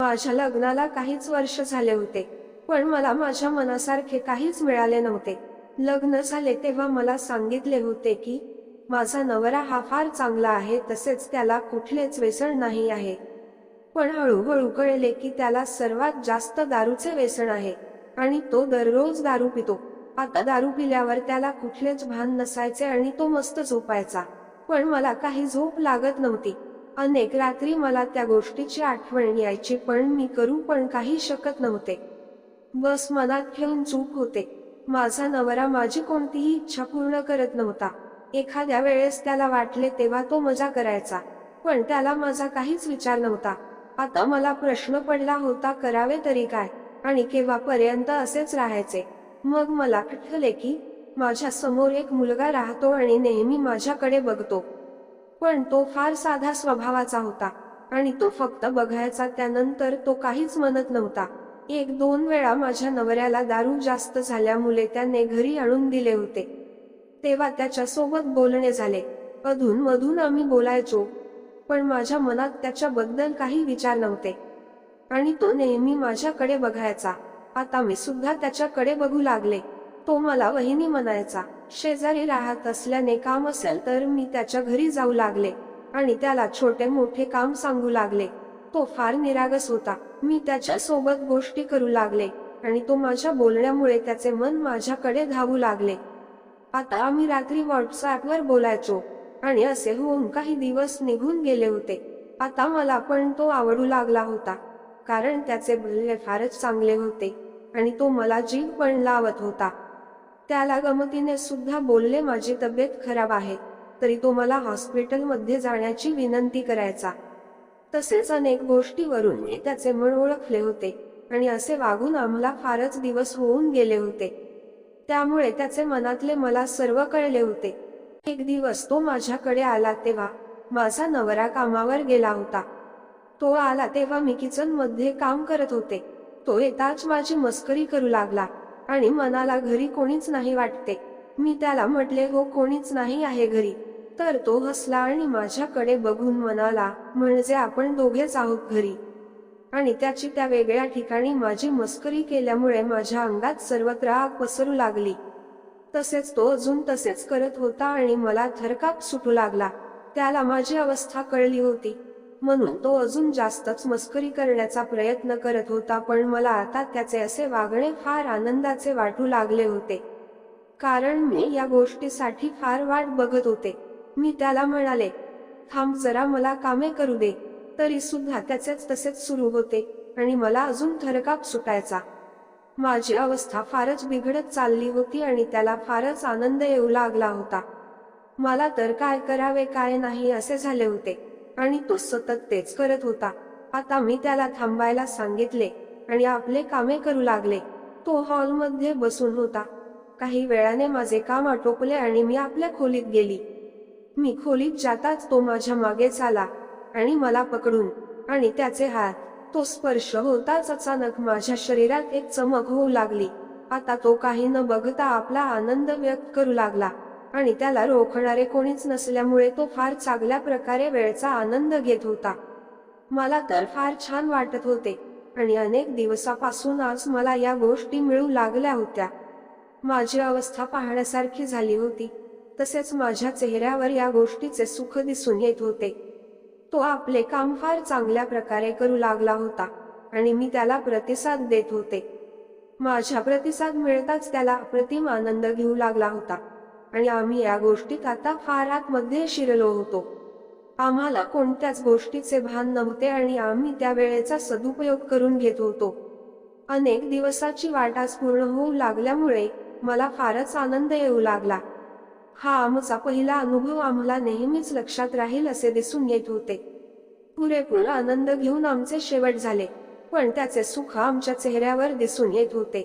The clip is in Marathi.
माझ्या लग्नाला काहीच वर्ष झाले होते पण मला माझ्या मनासारखे काहीच मिळाले नव्हते. लग्न झाले तेव्हा मला सांगितले होते की माझा नवरा हा फार चांगला आहे तसेच त्याला कुठलेच व्यसन नाही आहे. पण हळूहळू कळले की त्याला सर्वात जास्त दारूचे व्यसन आहे आणि तो दररोज दारू पितो. आता दारू पिल्यावर त्याला कुठलेच भान नसायचे आणि तो मस्त झोपायचा. पण मला काही झोप लागत नव्हती. अनेक रात्री मला त्या गोष्टीची आठवण यायची पण मी करू पण काही शकत नव्हते. बस मनात ठेवून चूक होते. माझा नवरा माझी कोणतीही इच्छा पूर्ण करत नव्हता. एखाद्या वेळेस त्याला वाटले तेव्हा तो मजा करायचा पण त्याला माझा काहीच विचार नव्हता. आता मला प्रश्न पडला होता करावे तरी काय? आणि केव्हापर्यंत असेच राहायचे? मग मला आठवले की माझ्यासमोर एक मुलगा राहतो आणि नेहमी माझ्याकडे बघतो. पण तो फार साधा स्वभावाचा होता आणि तो फक्त बघायचा त्यानंतर तो काहीच म्हणत नव्हता. एक दोन वेळा माझ्या नवऱ्याला दारू जास्त झाल्यामुळे त्याने घरी आणून दिले होते. तेव्हा त्याच्यासोबत बोलणे झाले. अधून मधून आम्ही बोलायचो पण माझ्या मनात त्याच्याबद्दल काही विचार नव्हते. आणि तो नेहमी माझ्याकडे बघायचा. आता मी सुद्धा त्याच्याकडे बघू लागले. तो मला वहिनी म्हणायचा शेजारी राहत असल्याने काम असेल तर मी त्याच्या घरी जाऊ लागले. आणि त्याला छोटे मोठे काम सांगू लागले. तो फार निरागस होता. मी त्याच्या सोबत गोष्टी करू लागले आणि तो माझ्या बोलण्यामुळे त्याचे मन माझ्याकडे धावू लागले. आता आम्ही रात्री व्हॉट्सअपवर बोलायचो आणि असे होऊन काही दिवस निघून गेले होते. आता मला पण तो आवडू लागला होता कारण त्याचे बोलणे फारच चांगले होते आणि तो मला जीव पण लावत होता. त्याला गमतीने सुद्धा बोलले माझी तब्येत खराब आहे तरी तो मला हॉस्पिटलमध्ये जाण्याची विनंती करायचा. तसेच अनेक गोष्टीवरून मी त्याचे मन ओळखले होते आणि असे वागून आम्हाला फारच दिवस होऊन गेले होते. त्यामुळे त्याचे मनातले मला सर्व कळले होते. एक दिवस तो माझ्याकडे आला तेव्हा माझा नवरा कामावर गेला होता. तो आला तेव्हा मी किचनमध्ये काम करत होते. तो येताच माझी मस्करी करू लागला. आणि मनाला घरी कोणीच नाही वाटते. मी त्याला म्हटले हो कोणीच नाही आहे घरी. तर तो हसला आणि माझ्याकडे बघून म्हणाला म्हणजे आपण दोघेच आहोत घरी. आणि त्याची त्या वेगळ्या ठिकाणी माझी मस्करी केल्यामुळे माझ्या अंगात सर्वत्र आग पसरू लागली. तसेच तो अजून तसेच करत होता आणि मला थरकाप सुटू लागला. त्याला माझी अवस्था कळली होती. म्हणून तो अजून जास्तच मस्करी करण्याचा प्रयत्न करत होता पण मला आता त्याचे असे वागणे फार आनंदाचे वाटू लागले होते. कारण मी या गोष्टीसाठी फार वाट बघत होते. मी त्याला म्हणाले थांब जरा मला कामे करू दे. तरी सुद्धा त्याचेच तसेच सुरू होते आणि मला अजून थरकाप सुटायचा. माझी अवस्था फारच बिघडत चालली होती आणि त्याला फारच आनंद येऊ लागला होता. मला तर काय करावे काय नाही असे झाले होते. आणि तो सतत तेच करत होता. आता मी त्याला थांबायला सांगितले आणि आपले कामे करू लागले. तो हॉलमध्ये बसून होता. काही वेळाने माझे काम आटोपले आणि मी आपल्या खोलीत गेली. मी खोलीत जाताच तो माझ्या मागेच आला आणि मला पकडून आणि त्याचे हात तो स्पर्श होताच अचानक माझ्या शरीरात एक चमक होऊ लागली. आता तो काही न बघता आपला आनंद व्यक्त करू लागला. आणि त्याला रोखणारे कोणीच नसल्यामुळे तो फार चांगल्या प्रकारे वेळचा आनंद घेत होता. मला तर फार छान वाटत होते आणि अनेक दिवसापासून आज मला या गोष्टी मिळू लागल्या होत्या. माझी अवस्था पाहण्यासारखी झाली होती. तसेच माझ्या चेहऱ्यावर या गोष्टीचे सुख दिसून येत होते. तो आपले काम फार चांगल्या प्रकारे करू लागला होता आणि मी त्याला प्रतिसाद देत होते. माझ्या प्रतिसाद मिळताच त्याला अप्रतिम आनंद घेऊ लागला होता. आणि आम्ही या गोष्टीत आता फार आतमध्ये शिरलो होतो. आम्हाला कोणत्याच गोष्टीचे भान नव्हते आणि आम्ही त्या वेळेचा सदुपयोग करून घेत होतो. अनेक दिवसाची वाटास पूर्ण होऊ लागल्यामुळे मला फारच आनंद येऊ लागला. हा आमचा पहिला अनुभव आम्हाला नेहमीच लक्षात राहील असे दिसून येत होते. पुरेपूर आनंद घेऊन आमचे शेवट झाले पण त्याचे सुख आमच्या चेहऱ्यावर दिसून येत होते.